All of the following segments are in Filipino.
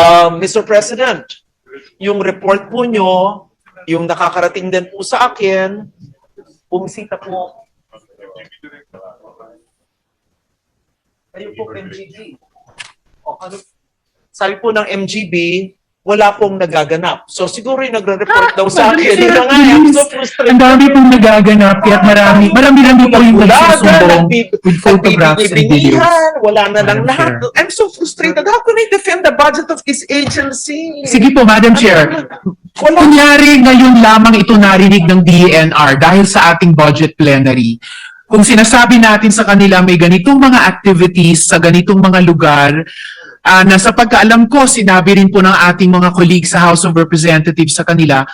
Um, Mr. President, yung report po nyo, yung nakakarating din po sa akin, bumisita po. Ayun po, MGB. O, ano, sabi po ng MGB, wala pong nagaganap. So siguro yung nagre-report daw sa akin. Yun na nga, I'm so frustrated. Ang dami pong nagaganap, kaya marami, marami lang po yung nagsusumbong with photographs and videos. Wala na lang lahat. Chair. I'm so frustrated. How can I defend the budget of this agency? Sige po, Madam Chair. Wala. Kunyari, ngayon lamang ito narinig ng DENR dahil sa ating budget plenary. Kung sinasabi natin sa kanila may ganitong mga activities sa ganitong mga lugar, ah, na sa pagkaalam ko, sinabi rin po ng ating mga colleagues sa House of Representatives sa kanila,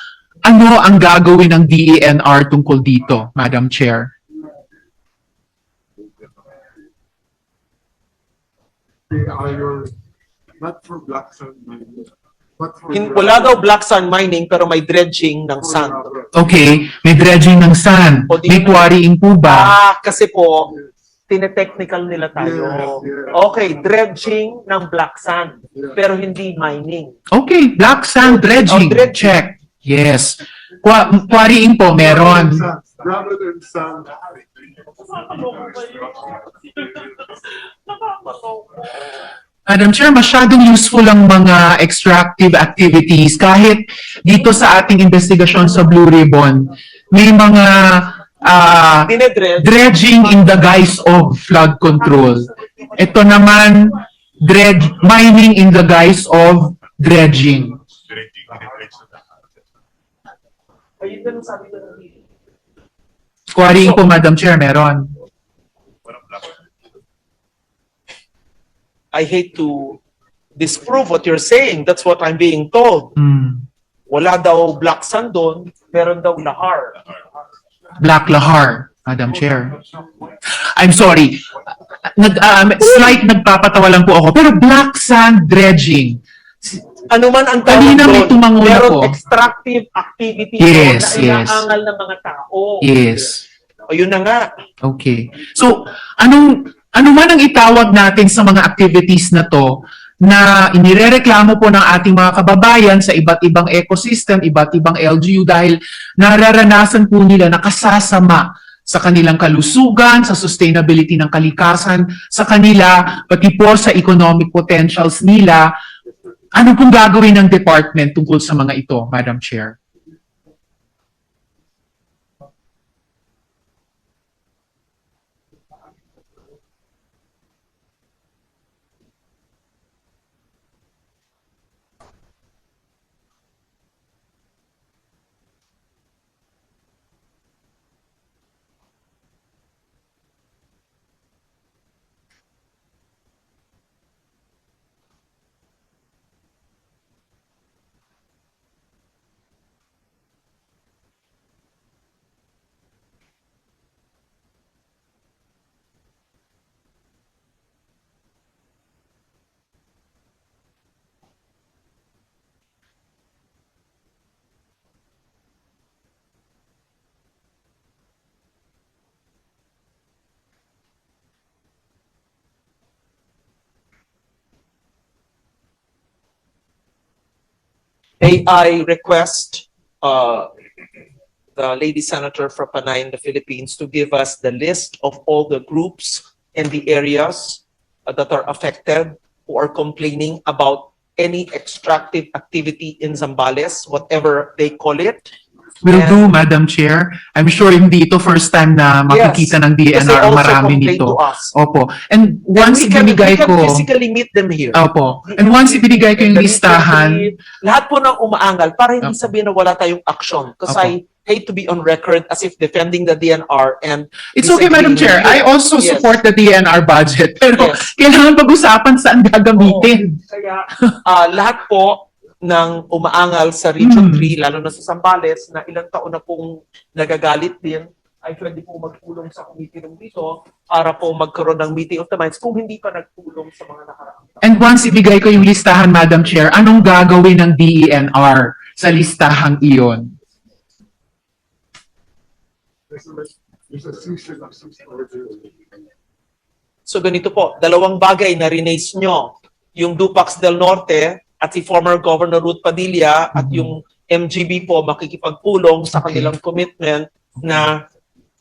ano ang gagawin ng DENR tungkol dito, Madam Chair? they are your, not for black sand mining, but for. Hin- Wala daw black sand mining pero may dredging ng sand. Okay, may dredging ng sand, may quarrying po ba? Ah, kasi po, tinetechnical nila tayo. Okay, dredging ng black sand pero hindi mining. Okay, black sand dredging, Oh, dredging. check. Yes. Qua quarrying po, meron. Rather than sand. Madam Chair, masyadong useful ang mga extractive activities. Kahit dito sa ating investigasyon sa Blue Ribbon, may mga Dinedredge. dredging in the guise of flood control. Ito naman, dredge, mining in the guise of dredging. Quarrying po, Madam Chair, meron. I hate to disprove what you're saying. That's what I'm being told. Hmm. Wala daw black sand doon, meron daw lahar. Black Lahar, Madam Chair. I'm sorry. Nag, um, slight nagpapatawa lang po ako. Pero black sand dredging. Ano man ang tawag Kanina may doon, tumanguna meron po. extractive activity Yes, doon na yes. inaangal ng mga tao. Yes. O yun na nga. Okay. So, anong ano man ang itawag natin sa mga activities na to na inirereklamo po ng ating mga kababayan sa iba't ibang ecosystem, iba't ibang LGU dahil nararanasan po nila na kasasama sa kanilang kalusugan, sa sustainability ng kalikasan, sa kanila, pati po sa economic potentials nila. Ano pong gagawin ng department tungkol sa mga ito, Madam Chair? May I request uh, the lady senator from Panay in the Philippines to give us the list of all the groups and the areas uh, that are affected who are complaining about any extractive activity in Zambales, whatever they call it. Will And- do, Madam Chair. I'm sure hindi ito first time na makikita ng Kasi DNR marami nito. Opo. And And once we can, we ibinigay can ko, physically meet them here. opo. And once ibinigay ko yung listahan, Lahat po ng umaangal para hindi sabihin na wala tayong action. Because. I hate to be on record as if defending the DNR and it's okay, Madam Chair. I also Yes. support the DNR budget. Pero Yes. kailangan pag-usapan saan gagamitin. Kaya ah, lahat po ng umaangal sa Region Mm. 3, lalo na sa Sambales, na ilang taon na pong nagagalit din, ay pwede po magtulong sa committee room dito para po magkaroon ng meeting of the minds kung hindi pa nagtulong sa mga nakaraang taon. And once ibigay ko yung listahan, Madam Chair, anong gagawin ng DENR sa listahang iyon? So ganito po, dalawang bagay na rinaise nyo. Yung Dupax del Norte, at si former Governor Ruth Padilla at yung MGB po makikipagpulong sa kanilang commitment na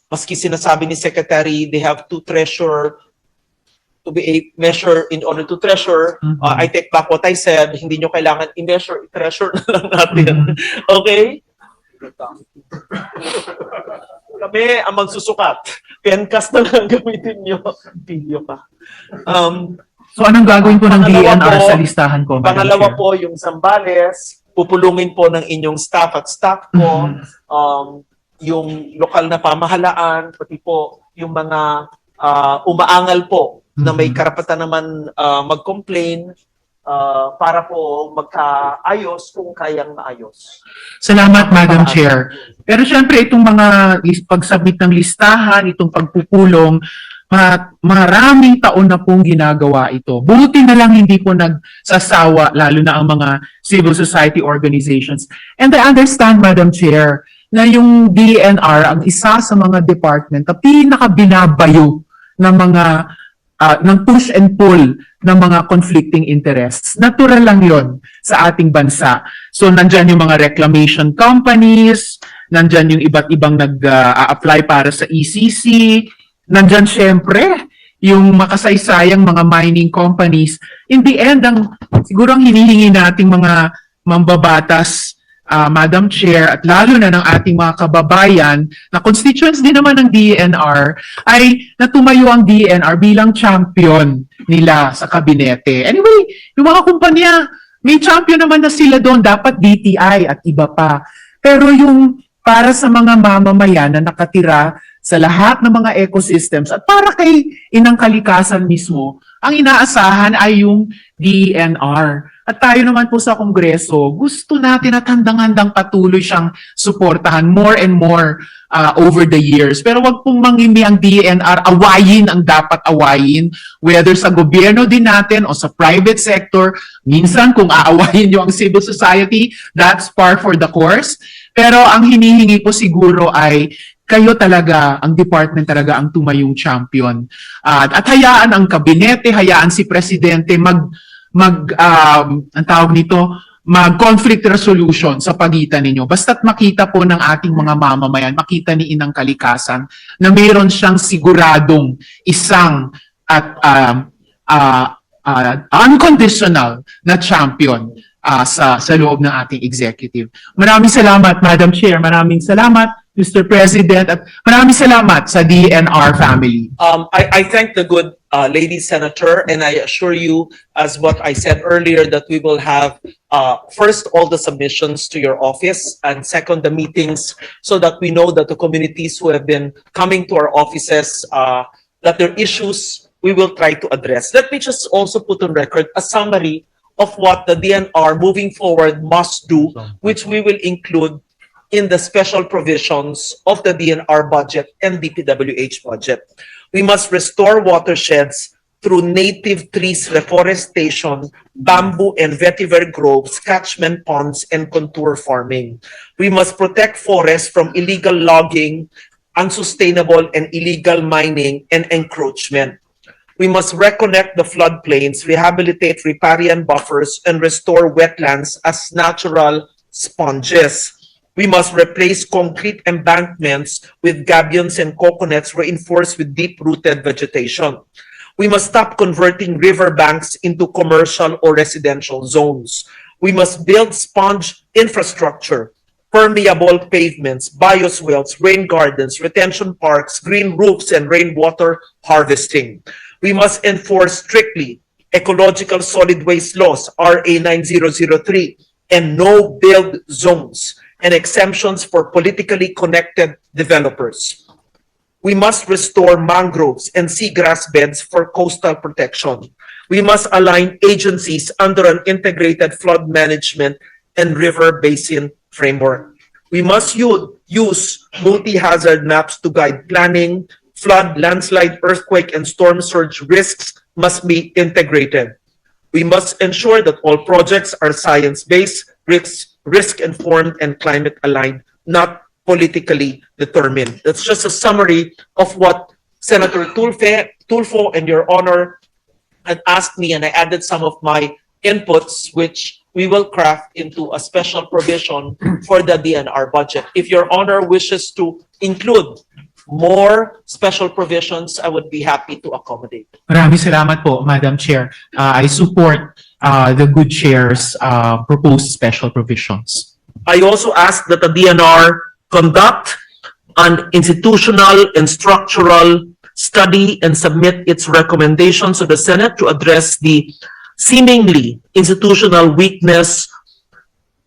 maski sinasabi ni Secretary they have to treasure to be a measure in order to treasure. Mhm. uh, I take back what I said hindi nyo kailangan i-measure i-treasure na lang natin. Mhm. okay? Kami ang magsusukat. Pencast na lang gamitin nyo. Video ka um, So anong gagawin po ng Pangalawa DNR po- sa listahan ko, Madam Pangalawa Chair? po yung Zambales, pupulungin po ng inyong staff at staff po, Mhm. um, yung lokal na pamahalaan, pati po yung mga ah, umaangal po na may Mhm. karapatan naman ah, mag-complain ah, para po magkaayos kung kayang maayos. Salamat, Madam Chair. Pero syempre, itong mga lis- pag-submit ng listahan, itong pagpupulong, maraming taon na pong ginagawa ito. Buti na lang hindi po nagsasawa, lalo na ang mga civil society organizations. And I understand, Madam Chair, na yung DNR ang isa sa mga department na pinakabinabayo ng mga ah, ng push and pull ng mga conflicting interests. Natural lang yon sa ating bansa. So nandyan yung mga reclamation companies, nandyan yung iba't ibang nag-apply para sa ECC, nandyan syempre yung makasaysayang mga mining companies. In the end, ang siguro ang hinihingi nating mga mambabatas, ah, Madam Chair, at lalo na ng ating mga kababayan na constituents din naman ng DNR, ay natumayo ang DNR bilang champion nila sa kabinete. Anyway, yung mga kumpanya, may champion naman na sila doon, dapat DTI at iba pa. Pero yung para sa mga mamamayan na nakatira sa lahat ng mga ecosystems at para kay inang kalikasan mismo, ang inaasahan ay yung DNR. At tayo naman po sa Kongreso, gusto natin at handang-handang patuloy siyang suportahan more and more uh, over the years. Pero wag pong mangimi ang DNR, awayin ang dapat awayin, whether sa gobyerno din natin o sa private sector. Minsan kung aawayin nyo ang civil society, that's par for the course. Pero ang hinihingi ko siguro ay kayo talaga, ang department talaga ang tumayong champion. At at hayaan ang kabinete, hayaan si presidente mag mag um, ang tawag nito, mag conflict resolution sa pagitan ninyo. Basta't makita po ng ating mga mamamayan, makita ni Inang Kalikasan na mayroon siyang siguradong isang at um, uh, uh, unconditional na champion uh, sa sa loob ng ating executive. Maraming salamat, Madam Chair. Maraming salamat, Mr. President. At maraming salamat sa DNR family. Um, I, I thank the good uh, lady senator, and I assure you, as what I said earlier, that we will have uh, first all the submissions to your office, and second the meetings, so that we know that the communities who have been coming to our offices, uh, that their issues we will try to address. Let me just also put on record a summary of what the DNR moving forward must do, which we will include in the special provisions of the DNR budget and DPWH budget. We must restore watersheds through native trees reforestation, bamboo and vetiver groves, catchment ponds, and contour farming. We must protect forests from illegal logging, unsustainable and illegal mining, and encroachment. We must reconnect the floodplains, rehabilitate riparian buffers, and restore wetlands as natural sponges. We must replace concrete embankments with gabions and coconuts reinforced with deep-rooted vegetation. We must stop converting riverbanks into commercial or residential zones. We must build sponge infrastructure, permeable pavements, bioswales, rain gardens, retention parks, green roofs, and rainwater harvesting. We must enforce strictly ecological solid waste laws, RA 9003, and no build zones and exemptions for politically connected developers. We must restore mangroves and seagrass beds for coastal protection. We must align agencies under an integrated flood management and river basin framework. We must use multi-hazard maps to guide planning. Flood, landslide, earthquake, and storm surge risks must be integrated. We must ensure that all projects are science-based, risk, risk-informed, and climate-aligned, not politically determined. That's just a summary of what Senator Tulfe, Tulfo and Your Honor had asked me, and I added some of my inputs, which we will craft into a special provision for the DNR budget. If your honor wishes to include more special provisions, I would be happy to accommodate. Maraming salamat po, Madam Chair. Uh, I support uh, the good chair's uh, proposed special provisions. I also ask that the DNR conduct an institutional and structural study and submit its recommendations to the Senate to address the seemingly institutional weakness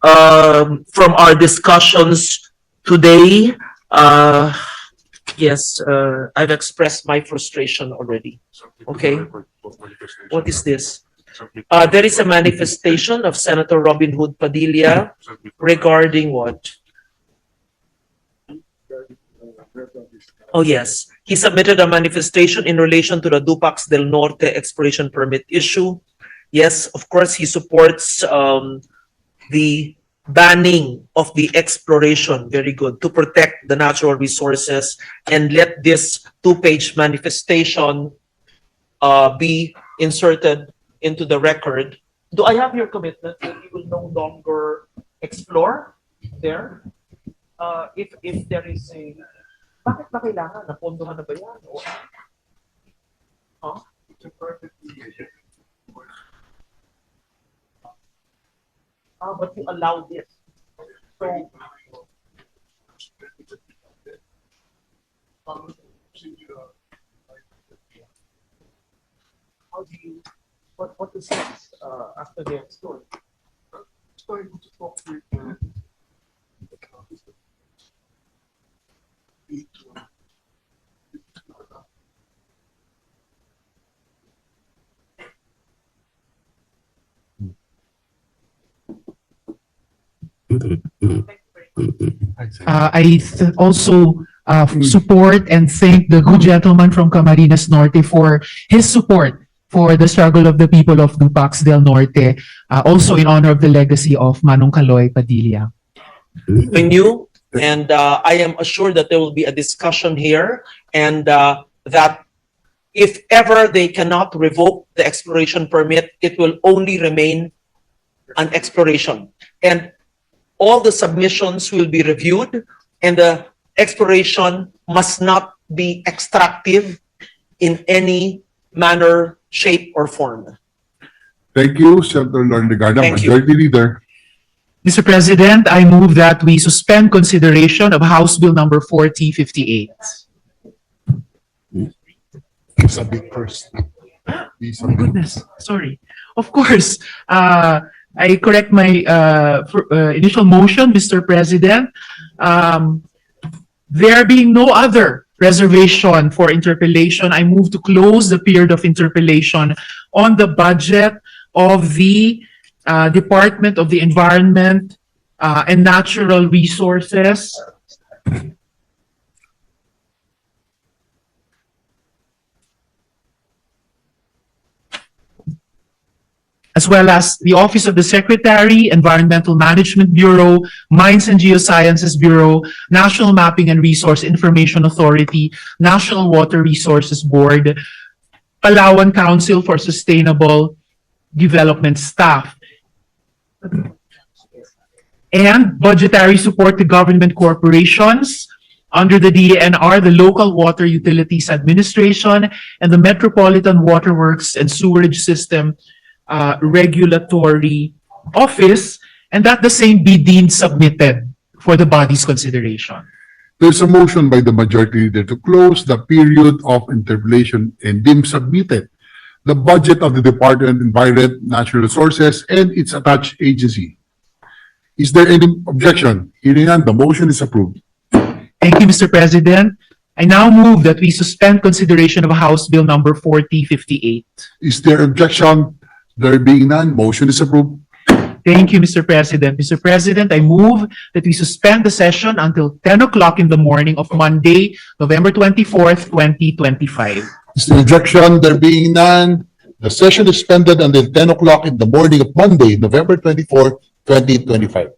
um, from our discussions today. Uh, yes, uh, I've expressed my frustration already. Okay. What is this? Uh, there is a manifestation of Senator Robin Hood Padilla regarding what? Oh, yes. He submitted a manifestation in relation to the Dupax del Norte exploration permit issue. Yes, of course, he supports um, the banning of the exploration, very good, to protect the natural resources and let this two-page manifestation uh, be inserted into the record. Do I have your commitment that you will no longer explore there? Uh, if, if there is a, bakit ba kailangan? Napondohan na ba yan? O, Huh? Ah, but you allow this. So, um, how do you, what, what is next, uh, after the explore? Starting to talk with, uh, I th- also uh, support and thank the good gentleman from Camarines Norte for his support for the struggle of the people of Dupax del Norte, uh, also in honor of the legacy of Manong Caloy Padilla. I knew, and uh, I am assured that there will be a discussion here, and uh, that if ever they cannot revoke the exploration permit, it will only remain an exploration. And all the submissions will be reviewed, and the exploration must not be extractive in any manner, shape, or form. Thank you, Senator Lauren Legarda, Thank you. Majority Leader. Mr. President, I move that we suspend consideration of House Bill number 4058. It's a big first. It's a Oh my big- goodness, sorry. Of course, uh, I correct my, uh, uh, initial motion, Mr. President. Um, there being no other reservation for interpellation, I move to close the period of interpellation on the budget of the, uh, Department of the Environment, uh, and Natural Resources. As well as the Office of the Secretary, Environmental Management Bureau, Mines and Geosciences Bureau, National Mapping and Resource Information Authority, National Water Resources Board, Palawan Council for Sustainable Development staff. And budgetary support to government corporations under the DNR, the Local Water Utilities Administration, and the Metropolitan Waterworks and Sewerage System uh, Regulatory Office, and that the same be deemed submitted for the body's consideration. There's a motion by the Majority Leader to close the period of interpellation and deem submitted the budget of the Department of Environment, Natural Resources, and its attached agency. Is there any objection? Hearing none, the motion is approved. Thank you, Mr. President. I now move that we suspend consideration of House Bill number 4058. Is there objection? There being none, motion is approved. Thank you, Mr. President. Mr. President, I move that we suspend the session until 10 o'clock in the morning of Monday, November 24th, 2025. Is objection? There being none, the session is suspended until ten o'clock in the morning of Monday, November twenty-fourth, twenty twenty-five.